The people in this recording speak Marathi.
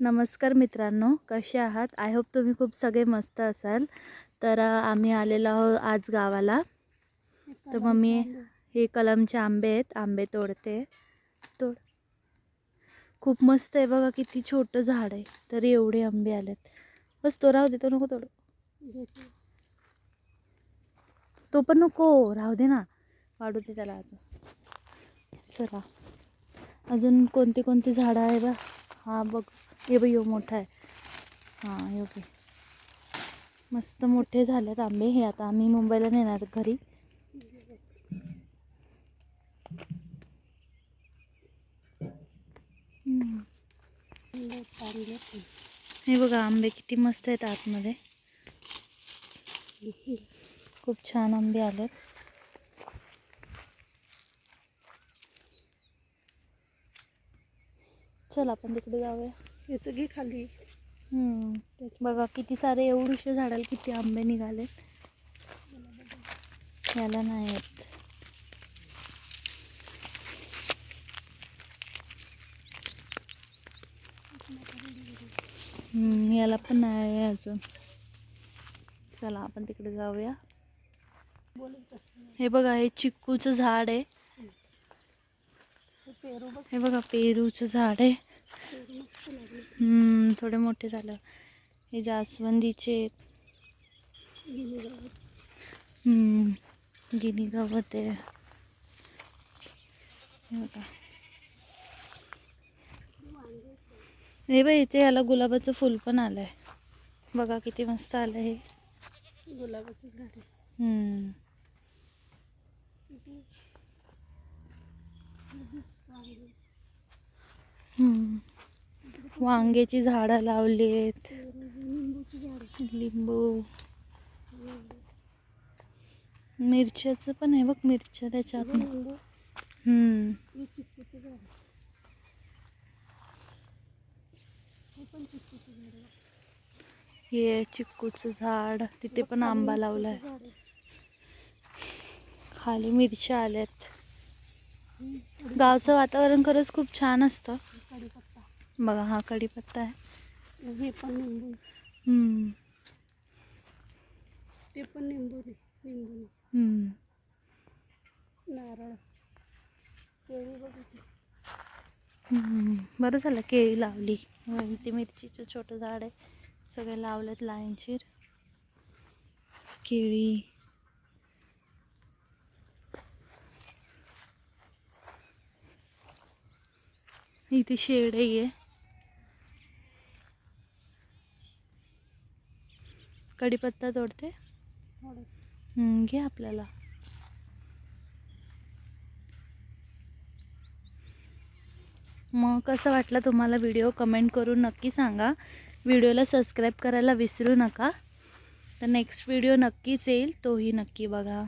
नमस्कार मित्रांनो कसे आहात? आय होप तुम्ही खूप सगळे मस्त असाल. तर आम्ही आलेलो आहोत आज गावाला. तर मम्मी हे कलमचे आंबे आहेत आंबे तोडते. तोड. खूप मस्त आहे बघा किती छोटं झाड आहे. तरी एवढे आंबे आलेत. बस तो राहू दे तो नको तोडू. तो पण नको राहू दे ना. वाढू दे त्याला अजून. चला. अजून कोणती कोणती झाडं आहे बा? हा, बघ हे बघ, यो मोठा आहे. हाँ ओके मस्त मोठे झालेत आंबे हे आता. आम्ही मुंबईला नेणार घरी. हे बघा, आंबे किती मस्त आहेत आतमध्ये. खूप छान आंबे आलेत. चल आपण तिकडे जाऊया. याचं घे खाली. हम्म, तेच बघा किती सारे एवढूशे झाडाला किती आंबे निघाले याला नाही येत हम्म, याला पण नाही आहे अजून. चला आपण तिकडे जाऊया. हे बघा हे चिक्कूचं झाड आहे. हे बघा पेरूचं झाड आहे. थोडे मोठे झालं. हे जास्वंदीचे. गिनी गवत हम्म, गिनी गवत आहे. हे बघा. हे बाई इथे याला गुलाबाचं फुल पण आलंय. बघा किती मस्त आलं हे. गुलाबाचं झाड आहे. वांग्याची झाडं लावली आहेत झाड लिंबू. मिरच्याचं पण आहे बघ मिरच्या त्याच्यात हे हम्म. हे चिक्कूचं झाड तिथे पण आंबा लावलाय. आहे. खाली मिरच्या आल्यात. गावचं वातावरण खरंच खूप छान असतं. कढीपत्ता बघा हा कढीपत्ता आहे. हे पण निंबू. ते पण निंबू. निंबू. नारळ. केळी बघ. बरं झालं केळी लावली. ते मिरचीचं छोटं झाड आहे. सगळे लावलेत लाईनशीर केळी. इथे शेडही आहे. कढीपत्ता तोडते? घे आपल्याला. मग कसं वाटलं तुम्हाला व्हिडिओ? कमेंट करून नक्की सांगा. व्हिडिओला सबस्क्राईब करायला विसरू नका. तर नेक्स्ट व्हिडिओ नक्कीच येईल तोही नक्की बघा.